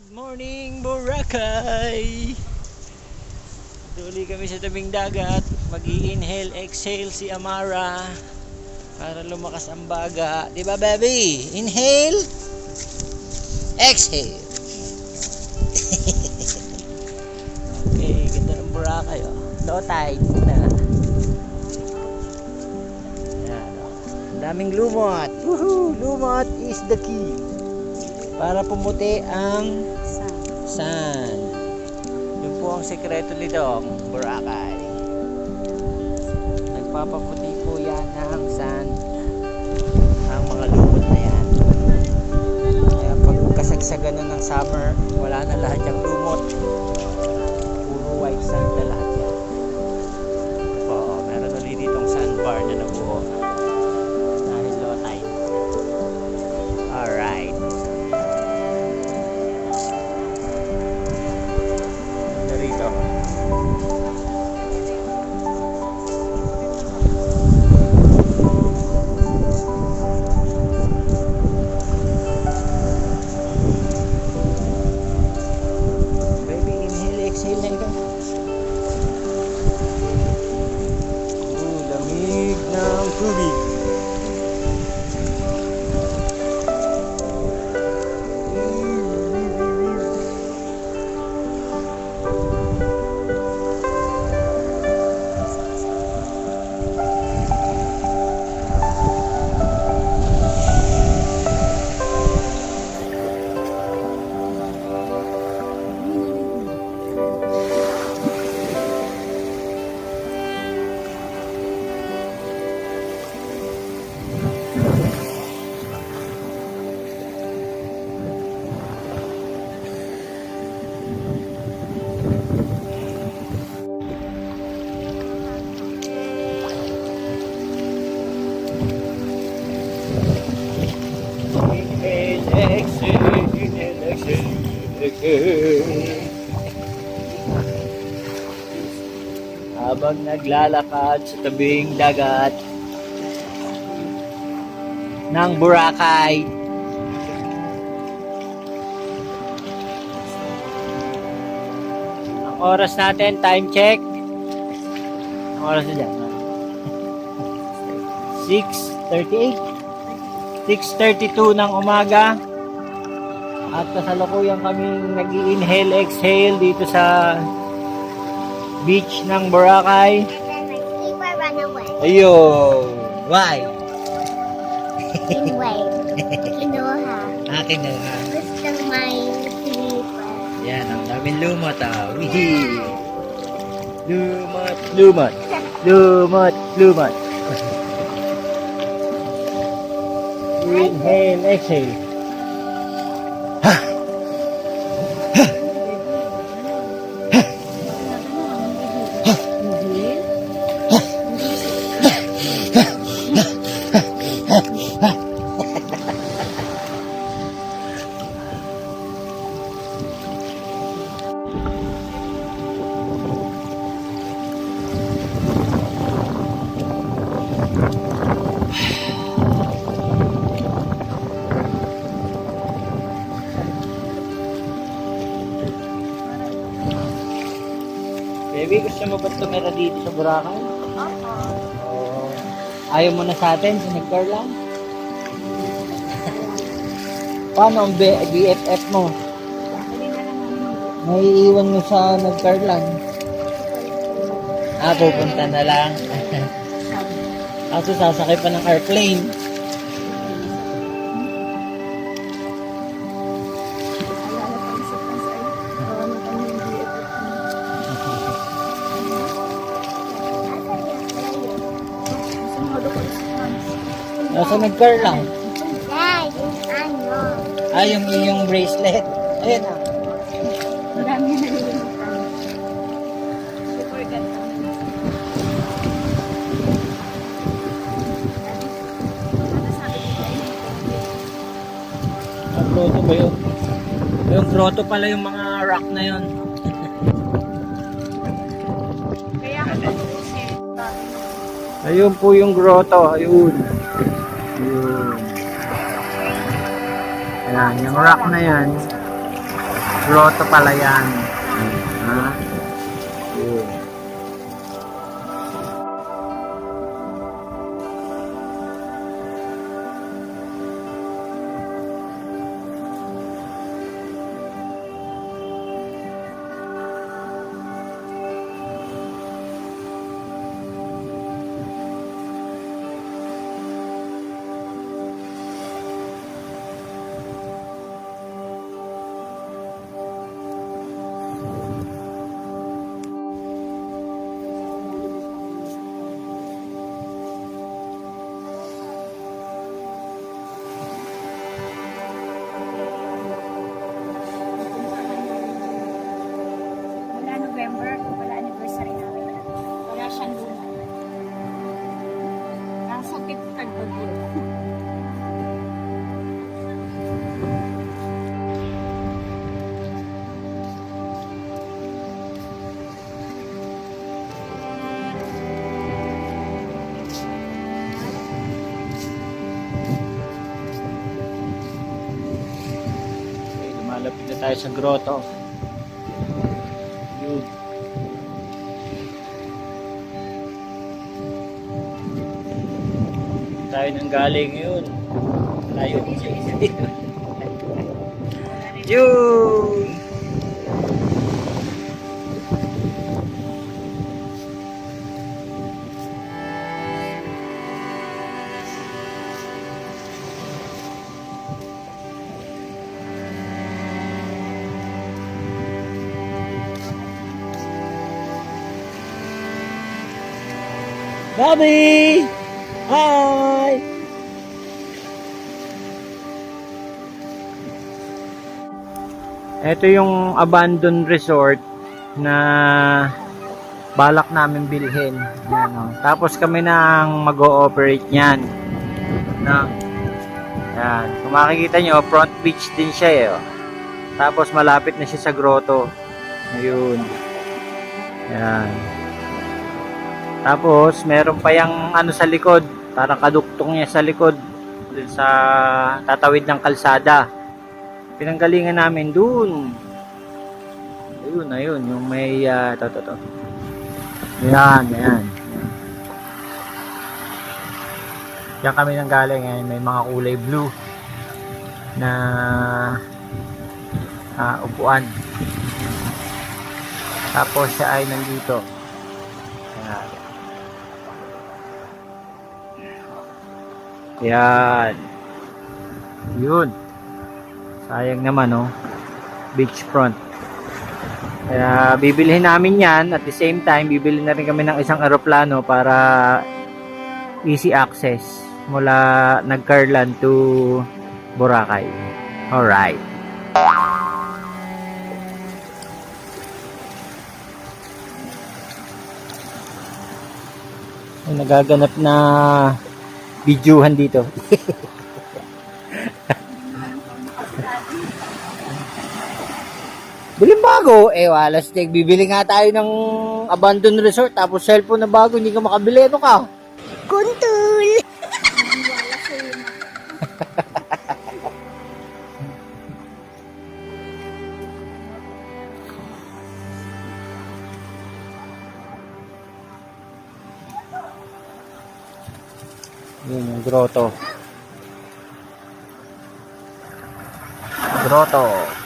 Good morning, Boracay! Tuloy kami sa tabing dagat. mag inhale exhale si Amara para lumakas ang baga. Di ba, baby? Inhale, exhale. okay, ganda ng Boracay, oh. Low tide na. Yan, oh. Ang daming lumot. Woohoo! Lumot is the key. Para pumuti ang sand. Yun po ang sekreto nitong Boracay. Nagpapaputi po yan ng sand. Ang mga lumot na yan. Kaya pag kasagsagan na ng summer, wala na lahat yung lumot. Puro white sand na lahat yan. Po, meron ulit ditong sandbar na nabuo. Oh, lamig ng tubig. Habang naglalakad sa tabing dagat ng Boracay. Ang oras natin, time check. Ang oras na dyan. 6.38. 6.32 ng umaga at kasalukuyan kaming nag inhale exhale dito sa beach ng Boracay. Ayun! Why? Anyway, kinuha. Akin na nga. Gusto my sleeper. Yan, ang daming lumot ah. Wihi! Lumot, lumot, lumot, lumot. Inhale, exhale. Baby, gusto mo ba tumira dito sa Boracay? Opo. Oo. Ayaw mo na sa atin, sa nag lang? Paano ang B- BFF mo? May iwan mo sa nag lang? Ah, pupunta na lang. Kaso sasakay pa ng airplane. Nasa nag lang? Dad, yung ano. Ah, yung yung bracelet. Ayan ah. Marami na nililimutan. Super ganda. Ang grotto ba yun? Yung grotto pala yung mga rock na yun. Ayun po yung grotto. Ayun. Ayun. Ayan, yung rock na yan. Grotto pala yan. Tayo sa grotto. Yun. Tayo nang galing yun. Tayo. yun! Bobby! Hi! Ito yung abandoned resort na balak namin bilhin. Yan, oh. Tapos kami nang mag-ooperate niyan. Na, yan. Kung makikita nyo, front beach din siya eh. oh. Tapos malapit na siya sa grotto. Ayun. Yan. Tapos, meron pa yung ano sa likod. Parang kaduktong niya sa likod. Dun sa tatawid ng kalsada. Pinanggalingan namin dun. Ayun, ayun. Yung may, uh, to, to, to. Yan, yan. Diyan kami nang galing. Ayan, may mga kulay blue na ah, upuan. Tapos siya ay nandito. Ayan. Yan. Yun. Sayang naman, oh. Beachfront. Kaya bibilihin namin yan. At the same time, bibili na rin kami ng isang aeroplano para easy access mula Nagcarlan to Boracay. Alright. Nagaganap na videohan dito. Biling bago, eh wala steak. Bibili nga tayo ng abandoned resort tapos cellphone na bago, hindi ka makabili. Ano ka? Kuntul! Yun yung grotto. Grotto.